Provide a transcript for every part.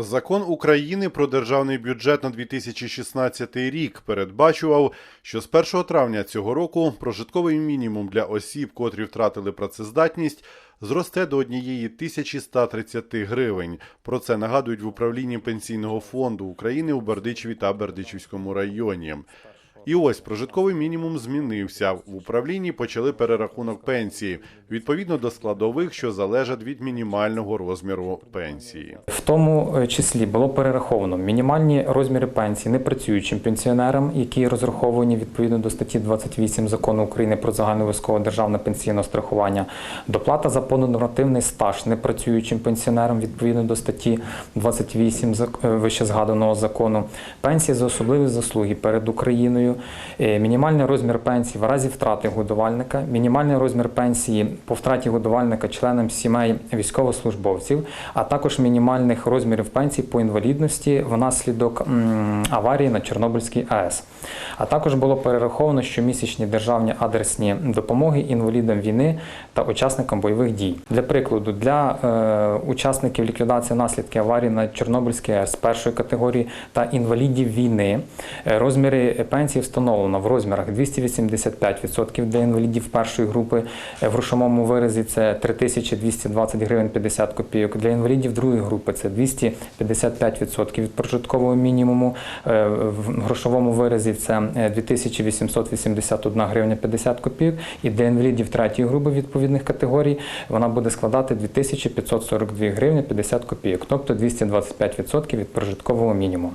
Закон України про державний бюджет на 2016 рік передбачував, що з 1 травня цього року прожитковий мінімум для осіб, котрі втратили працездатність, зросте до 1130 гривень. Про це нагадують в управлінні Пенсійного фонду України у Бердичеві та Бердичівському районі. І ось прожитковий мінімум змінився. В управлінні почали перерахунок пенсії відповідно до складових, що залежать від мінімального розміру пенсії. В тому е, числі було перераховано мінімальні розміри пенсії непрацюючим пенсіонерам, які розраховані відповідно до статті 28 закону України про загальнообов'язкове державне пенсійне страхування, доплата за понаднормативний стаж непрацюючим пенсіонерам відповідно до статті 28 зак- е, вище згаданого закону, пенсії за особливі заслуги перед Україною, мінімальний розмір пенсії в разі втрати годувальника, мінімальний розмір пенсії по втраті годувальника членам сімей військовослужбовців, а також мінімальних розмірів пенсій по інвалідності внаслідок аварії на Чорнобильській АЕС. А також було перераховано щомісячні державні адресні допомоги інвалідам війни та учасникам бойових дій. Для прикладу, для е, учасників ліквідації наслідків аварії на Чорнобильській АЕС першої категорії та інвалідів війни е, розміри пенсії встановлено в розмірах 285% для інвалідів першої групи е, в грошовому виразі це 3220 гривень 50 копійок. Для інвалідів другої групи це 255% від прожиткового мінімуму. Е, В грошовому виразі це е, 2881 гривня 50 копійок. І для інвалідів третьої групи відповідних категорій вона буде складати 2542 гривні 50 копійок, тобто 225% від прожиткового мінімуму.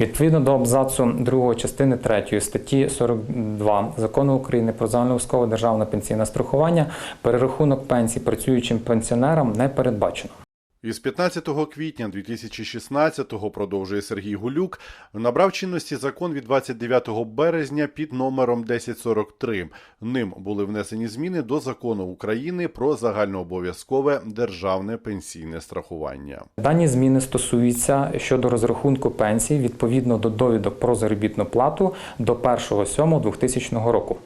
Відповідно до абзацу 2 частини 3 статті 42 Закону України про загальнообов'язкове державне пенсійне страхування перерахунок пенсій працюючим пенсіонерам не передбачено. Із 15 квітня 2016-го, продовжує Сергій Гулюк, набрав чинності закон від 29 березня під номером 1043. Ним були внесені зміни до закону України про загальнообов'язкове державне пенсійне страхування. Дані зміни стосуються щодо розрахунку пенсій відповідно до довідок про заробітну плату до 1.7.2000 року.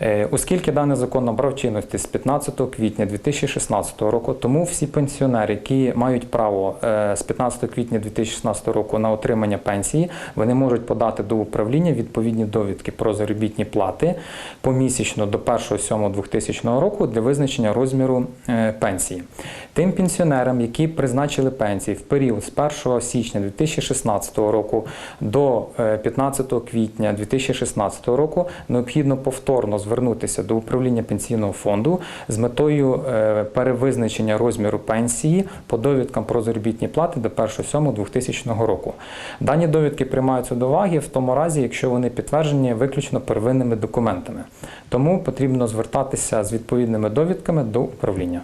Е, Оскільки даний закон набрав чинності з 15 квітня 2016 року, тому всі пенсіонери, які мають право е, з 15 квітня 2016 року на отримання пенсії, вони можуть подати до управління відповідні довідки про заробітні плати помісячно до 1.7.2000 року для визначення розміру е, пенсії. Тим пенсіонерам, які призначили пенсії в період з 1 січня 2016 року до е, 15 квітня 2016 року, необхідно повторно звернутися до управління пенсійного фонду з метою е, перевизначення розміру пенсії по довідкам про заробітні плати до 1.7.2000 року. Дані довідки приймаються до уваги в тому разі, якщо вони підтверджені виключно первинними документами. Тому потрібно звертатися з відповідними довідками до управління.